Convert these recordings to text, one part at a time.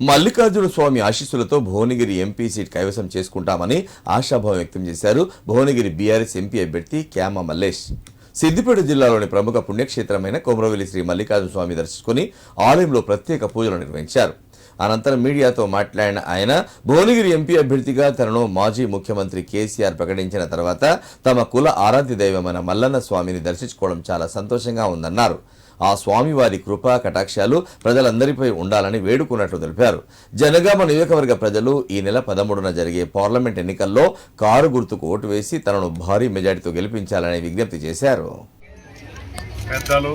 మల్లికార్జున స్వామి ఆశీస్సులతో Bhuvanagiri MP seat కైవసం చేసుకుంటామని ఆశాభావం వ్యక్తం చేశారు. భువనగిరి బీఆర్ఎస్ ఎంపీ అభ్యర్థి క్యామ మల్లేష్. సిద్దిపేట జిల్లాలోని ప్రముఖ పుణ్యక్షేత్రమైన కొమరవెల్లి శ్రీ మల్లికార్జున స్వామి దర్శించుకుని ఆలయంలో ప్రత్యేక పూజలు నిర్వహించారు. అనంతరం మీడియాతో మాట్లాడిన ఆయన భువనగిరి ఎంపీ అభ్యర్థిగా తనను మాజీ ముఖ్యమంత్రి కేసీఆర్ ప్రకటించిన తర్వాత తమ కుల ఆరాధ్య దైవమైన మల్లన్న స్వామిని దర్శించుకోవడం చాలా సంతోషంగా ఉందన్నారు. ఆ స్వామివారి కృపా కటాక్షాలు ప్రజలందరిపై ఉండాలని వేడుకున్నట్లు తెలిపారు. జనగామ నియోజకవర్గ ప్రజలు ఈ నెల పదమూడున జరిగే పార్లమెంట్ ఎన్నికల్లో కారు గుర్తుకు ఓటు వేసి తనను భారీ మెజార్టీతో గెలిపించాలని విజ్ఞప్తి చేశారు. పెద్దలు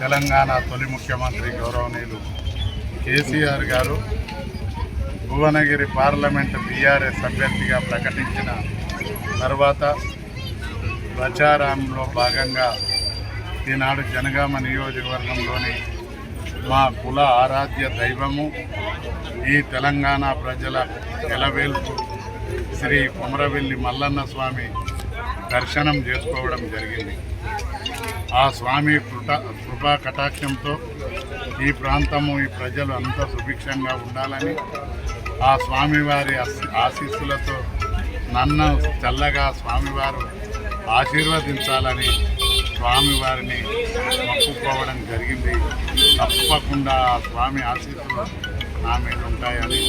తెలంగాణ తొలి ముఖ్యమంత్రి గౌరవనీయులు కేసీఆర్ గారు భువనగిరి పార్లమెంట్ బీఆర్ఎస్ అభ్యర్థిగా ప్రకటించిన తర్వాత ప్రచారంలో భాగంగా ఈనాడు జనగామ నియోజకవర్గంలోని మా కుల ఆరాధ్య దైవము ఈ తెలంగాణ ప్రజల ఎలవేల్పు శ్రీ కుమరవెల్లి మల్లన్న స్వామి దర్శనం చేసుకోవడం జరిగింది. ఆ స్వామి కృట కృపా కటాక్షంతో ఈ ప్రాంతము ఈ ప్రజలు అంతా సుభిక్షంగా ఉండాలని ఆ స్వామివారి ఆశీస్సులతో నన్ను చల్లగా స్వామివారు ఆశీర్వదించాలని స్వామివారిని మొక్కుకోవడం జరిగింది. తప్పకుండా ఆ స్వామి ఆశీస్సులు నా మీద ఉంటాయని